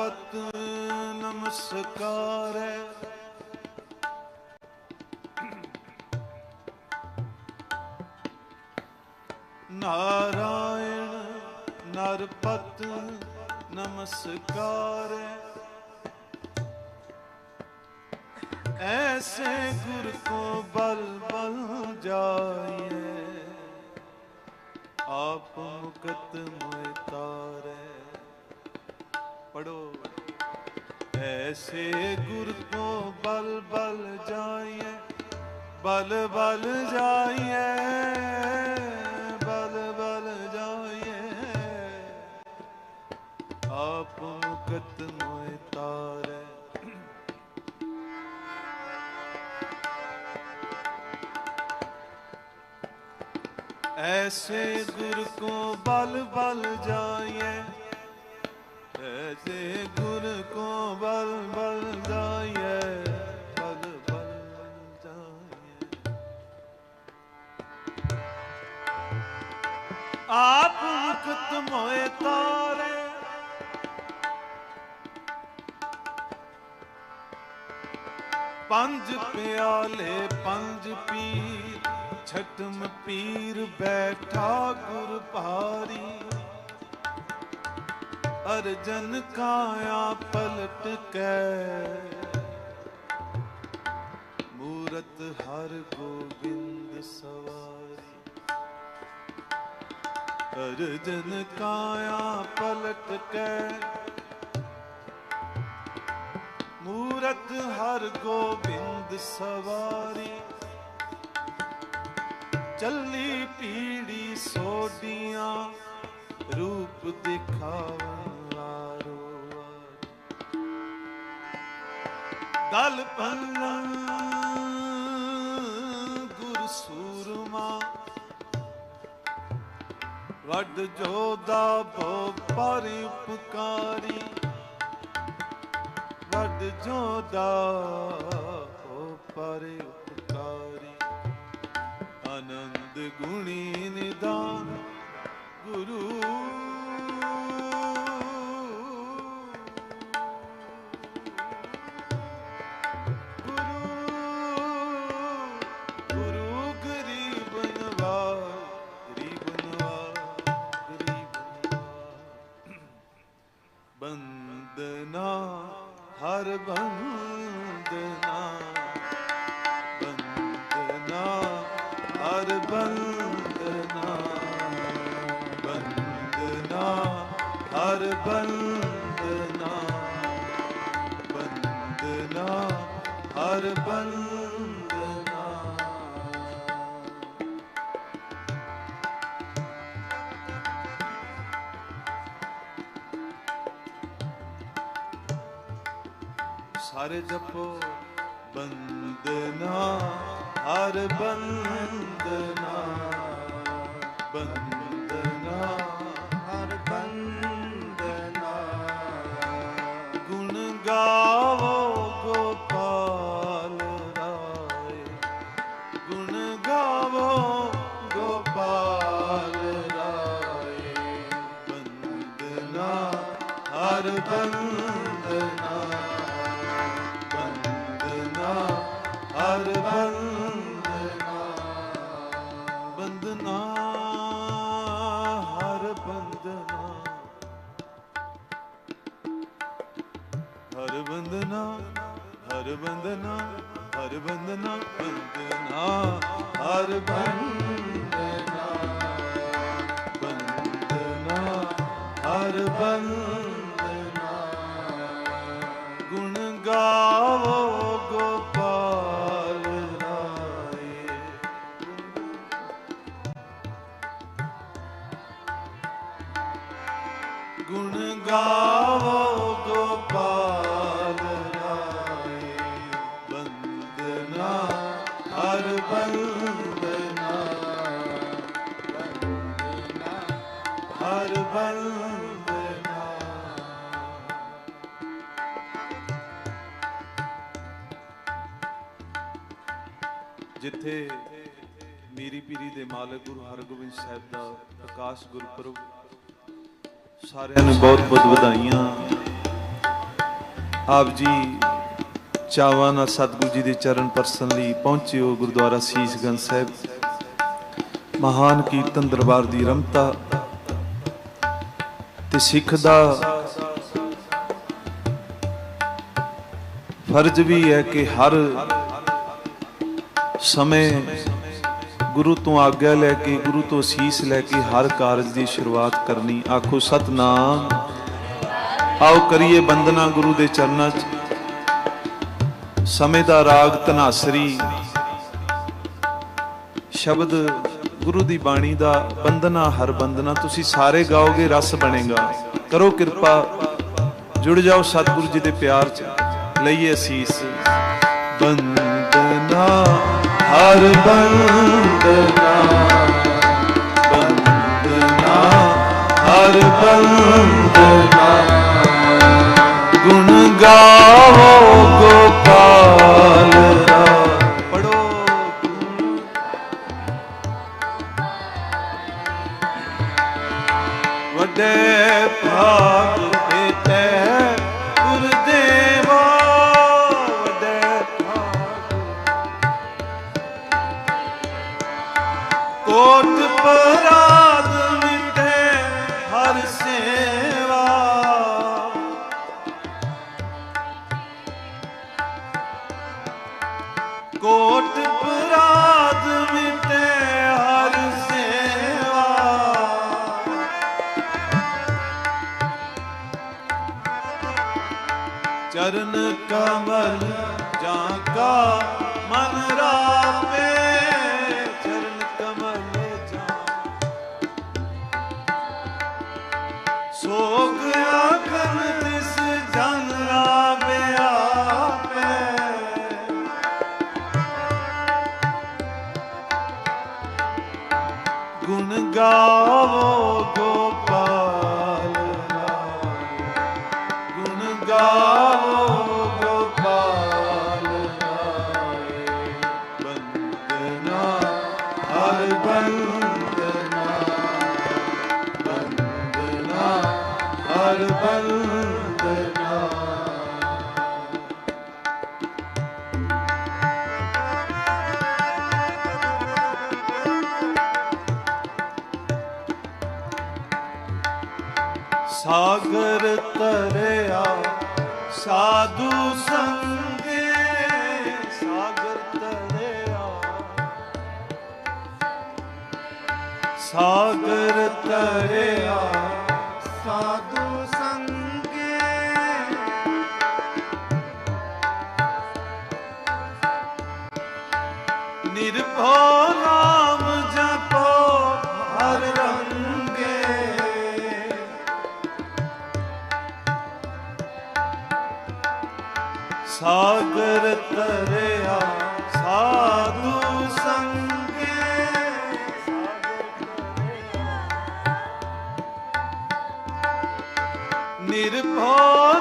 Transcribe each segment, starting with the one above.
ਪਤ ਨਮਸਕਾਰੈ ਨਾਰਾਇਣ ਨਰਪਤ ਨਮਸਕਾਰੈ ਐਸੇ ਗੁਰ ਕੋ ਬਲ ਬਲ ਜਾਈਏ ਆਪ ਮੁਕਤ ਮੋਇ ਤਾਰੈ ਪੜੋ ਐਸੇ ਗੁਰ ਕੋ ਬਲ ਬਲ ਜਾਈਏ ਬਲ ਬਲ ਜਾਈਏ ਬਲ ਬਲ ਜਾਈਏ ਆਪ ਮੁਕਤ ਮੋਇ ਤਾਰ। ਐਸੇ ਗੁਰ ਕੋ ਬਲ ਬਲ ਜਾਈਏ ऐसे गुर को बल बल जाइए बल बल जाइए आप मुकत मोए तारे ਪੰਜ ਪਿਆਲੇ ਪੰਜ ਪੀਰ ਛਟਮ ਪੀਰ ਬੈਠਾ ਗੁਰ ਭਾਰੀ ਅਰਜਨ ਕਾਇਆ ਪਲਟ ਕੈ। ਮੂਰਤ ਹਰ ਗੋਬਿੰਦ ਸਵਾਰੀ। ਅਰਜਨ ਕਾਇਆ ਪਲਟ ਕੈ। ਮੂਰਤ ਹਰ ਗੋਬਿੰਦ ਸਵਾਰੀ। ਚੱਲੀ ਪੀੜੀ ਸੋਡੀਆਂ ਰੂਪ ਦਿਖਾਵਨ ਦਲ ਪੱਲੰ ਗੁਰ ਸੂਰਮਾ। ਵੱਡ ਜੋਦਾ ਭੋ ਪਰ ਉਪਕਾਰੀ। ਵੱਡ ਜੋਦਾ ਭੋ ਪਰ ਉਪਕਾਰੀ। ਆਨੰਦ ਗੁਣੀ ਨਿਦਾਨ ਗੁਰੂ ਬੰਦਨਾ ਬੰਦਨਾ ਹਰ ਬੰਦਨਾ ਬੰਦਨਾ ਹਰ ਬੰਦਨਾ ਬੰਦਨਾ ਹਰ ਬੰਦਨਾ। ਸਾਰੇ ਜਪੋ ਬੰਦਨਾ ਹਰ ਬੰਦਨਾ ਬੰਦਨਾ ਹਰ ਬੰਦਨਾ ਗੁਣ ਗਾਵੋ ਗੋਪਾਲ ਰਾਏ, ਗੁਣ ਗਾਵੋ ਗੋਪਾਲ ਰਾਏ। ਬੰਦਨਾ ਹਰ ਬੰਦਨਾ ਬੰਦਨਾ, ਹਰ ਬੰਦਨਾ ਬੰਦਨਾ, ਹਰ ਬੰਦਨਾ। ਹਰ ਬੰਦਨਾ ਹਰ ਬੰਦਨਾ ਹਰ ਬੰਦਨਾ ਬੰਦਨਾ, ਹਰ ਬੰਦਨਾ। ਗੁਣ ਗਾਵੋ ਗੋਪਾਲ ਰਾਏ। ਬੰਦਨਾ ਹਰ ਬੰਦਨਾ ਬੰਦਨਾ ਹਰ ਬੰਦਨਾ ਜਿੱਥੇ ਮੀਰੀ ਪੀਰੀ ਦੇ ਮਾਲਕ ਗੁਰੂ ਹਰਗੋਬਿੰਦ ਸਾਹਿਬ ਦਾ ਪ੍ਰਕਾਸ਼ ਗੁਰਪੁਰਬ ਸਾਰਿਆਂ ਨੂੰ ਬਹੁਤ ਬਹੁਤ ਵਧਾਈਆਂ। ਆਪ ਜੀ ਚਾਵਾਂ ਨਾਲ ਸਤਿਗੁਰੂ ਜੀ ਦੇ ਚਰਨ ਪਰਸਨ ਲਈ ਪਹੁੰਚੇ ਹੋ ਗੁਰਦੁਆਰਾ ਸੀਸਗੰਜ ਸਾਹਿਬ। ਮਹਾਨ ਕੀਰਤਨ ਦਰਬਾਰ ਦੀ ਰਮਤਾ ਤੇ ਸਿੱਖ ਦਾ ਫਰਜ਼ ਵੀ ਹੈ ਕਿ ਹਰ ਸਮੇਂ ਗੁਰੂ ਤੋਂ ਆਗਿਆ ਲੈ ਕੇ, ਗੁਰੂ ਤੋਂ ਅਸੀਸ ਲੈ ਕੇ ਹਰ ਕਾਰਜ ਦੀ ਸ਼ੁਰੂਆਤ ਕਰਨੀ। ਆਖੋ, ਸਤਨਾਮ। ਆਓ ਕਰੀਏ ਬੰਦਨਾ ਗੁਰੂ ਦੇ ਚਰਨਾਂ 'ਚ। ਸਮੇਂ ਦਾ ਰਾਗ ਧਨਾਸਰੀ। ਸ਼ਬਦ ਗੁਰੂ ਦੀ ਬਾਣੀ ਦਾ ਬੰਦਨਾ ਹਰ ਬੰਦਨਾ ਤੁਸੀਂ ਸਾਰੇ ਗਾਓਗੇ, ਰਸ ਬਣੇਗਾ। ਕਰੋ ਕਿਰਪਾ। ਜੁੜ ਜਾਓ ਸਤਿਗੁਰੂ ਜੀ ਦੇ ਪਿਆਰ 'ਚ। ਲਈਏ ਅਸੀਸ। ਬੰਦਨਾ ਹਰ ਬੰਦਨਾ ਬੰਦਨਾ ਹਰ ਬੰਦਨਾ ਗੁਣ ਗਾਵੋ ਚਰਨ ਕਮਲ ਜਾਂ ਕਾ ਮਨ ਰਾਪੇ, ਚਰਨ ਕਮਲ ਜਾਂ ਸੋਗ ਆਖਨ ਤਿਸ ਜਨ ਰਾਵੇ ਆਪੇ। ਗੁਣ ਗਾਵੋ ਹਰ ਬੰਦਨਾ ਸਾਗਰ ਤਰਿਆ ਸਾਧੂ ਸੰਗੇ ਸਾਗਰ ਤਰਿਆ। ਸਾਗਰ ਤਰਿਆ ਸਾਧੂ ਸਾਗਰ ਤਰਿਆ ਸਾਧੂ ਸੰਗੇ। ਨਿਰਭਉ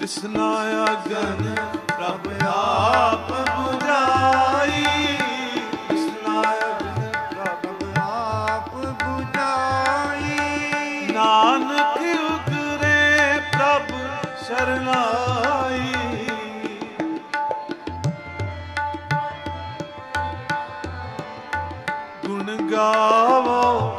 ਤ੍ਰਿਸ਼ਨਾ ਅਗਨ, ਪ੍ਰਭ ਆਪ ਬੁਝਾਈ। ਤ੍ਰਿਸ਼ਨਾ ਅਗਨ, ਪ੍ਰਭ ਆਪ ਬੁਝਾਈ। ਨਾਨਕ ਉਤਰੇ ਪ੍ਰਭ ਸ਼ਰਨਾਈ। ਗੁਣ ਗਾਵੋ